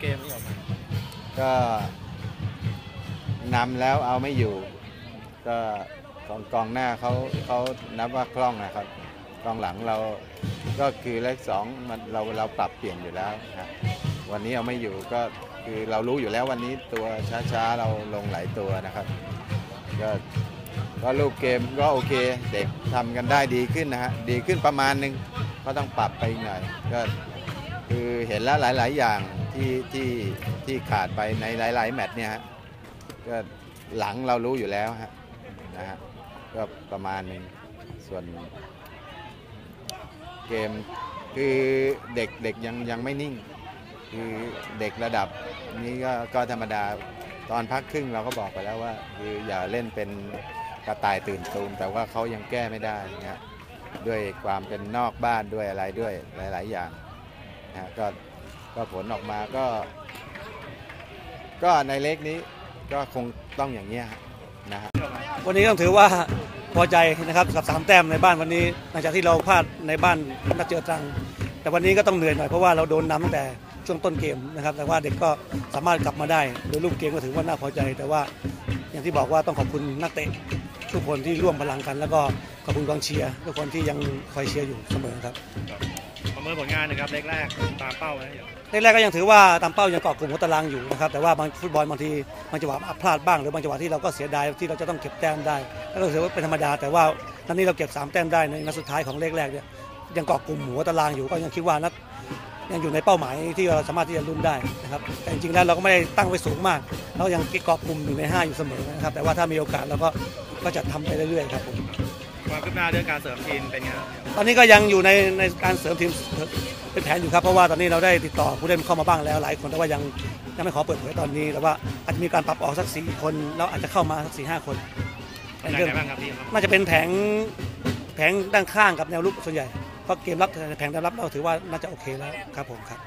เกมที่ออกมาก็นำแล้วเอาไม่อยู่ ก็กองกองหน้าเขาเขานับว่าคล่องนะครับกองหลังเราก็คือเลขสองมันเราเราปรับเปลี่ยนอยู่แล้วครับวันนี้เอาไม่อยู่ก็คือเรารู้อยู่แล้ววันนี้ตัวช้าๆเราลงหลายตัวนะครับ ก็ก็รูปเกมก็โอเคเด็กทำกันได้ดีขึ้นนะฮะดีขึ้นประมาณหนึงก็ต้องปรับไปอีกหน่อยก็คือเห็นแล้วหลาย ๆ อย่าง ที่ที่ที่ขาดไปในหลายๆแมตช์เนี่ยฮะก็หลังเรารู้อยู่แล้วฮะนะฮะก็ประมาณหนึ่งส่วนเกมคือเด็กเด็กยังยังไม่นิ่ง คือเด็กระดับนี้ก็ก็ธรรมดาตอนพักครึ่งเราก็บอกไปแล้วว่า คืออย่าเล่นเป็นกระต่ายตื่นตูมแต่ว่าเขายังแก้ไม่ได้นะด้วยความเป็นนอกบ้านด้วยอะไรด้วยหลาย ๆ อย่างนะฮะก็ ก็ผลออกมาก็ ก็ในเล็กนี้ก็คงต้องอย่างเงี้ยฮะนะฮะวันนี้ต้องถือว่าพอใจนะครับกับสามแต้มในบ้านวันนี้ หลังจากที่เราพลาดในบ้านนัดเจอตรัง แต่วันนี้ก็ต้องเหนื่อยหน่อยเพราะว่าเราโดนนำตั้งแต่ช่วงต้นเกมนะครับ แต่ว่าเด็กก็สามารถกลับมาได้ โดยรูปเกมก็ถือว่าน่าพอใจ แต่ว่าอย่างที่บอกว่าต้องขอบคุณนักเตะทุกคนที่ร่วมพลังกัน แล้วก็ขอบคุณกองเชียร์ทุกคนที่ยังคอยเชียร์อยู่เสมอครับ ประเมินผลงานนะครับเล็กแรกตามเป้าไหมแรกๆก็ยังถือว่าตามเป้ายังเกาะกลุ่มหัวตารางอยู่นะครับแต่ว่าบางฟุตบอลบางทีบางจังหวะพลาดบ้างหรือบางจังหวะที่เราก็เสียดายที่เราจะต้องเก็บแต้มได้ก็ถือว่าเป็นธรรมดา แต่ว่านัดนี้เราเก็บสามแต้มได้ในนัดสุดท้ายของเลขแรกเนี่ยยังเกาะกลุ่มหัวตารางอยู่ก็ยังคิดว่านัดยังอยู่ในเป้าหมายที่เราสามารถที่จะลุ้นได้นะครับแต่จริงๆแล้วเราก็ไม่ได้ตั้งไว้สูงมากเรายังเกาะกลุ่มอยู่ในห้าอยู่เสมอนะครับแต่ว่าถ้ามีโอกาสเราก็ก็จะทำไปเรื่อยๆครับผม ความคืบหน้าเรื่องการเสริมทีมเป็นไงครับตอนนี้ก็ยังอยู่ในในการเสริมทีมเป็นแผนอยู่ครับเพราะว่าตอนนี้เราได้ติดต่อผู้เล่นเข้ามาบ้างแล้วหลายคนแต่ว่ายังยังไม่ขอเปิดเผยตอนนี้แต่ว่าอาจจะมีการปรับออกสักสี่คนแล้วอาจจะเข้ามาสักสี่ห้าคนเป็นเรื่องไงบ้างครับพี่ครับน่าจะเป็นแผงแผงด้านข้างกับแนวรุกส่วนใหญ่เพราะเกมรับแผงด้านรับเราถือว่าน่าจะโอเคแล้วครับผมครับ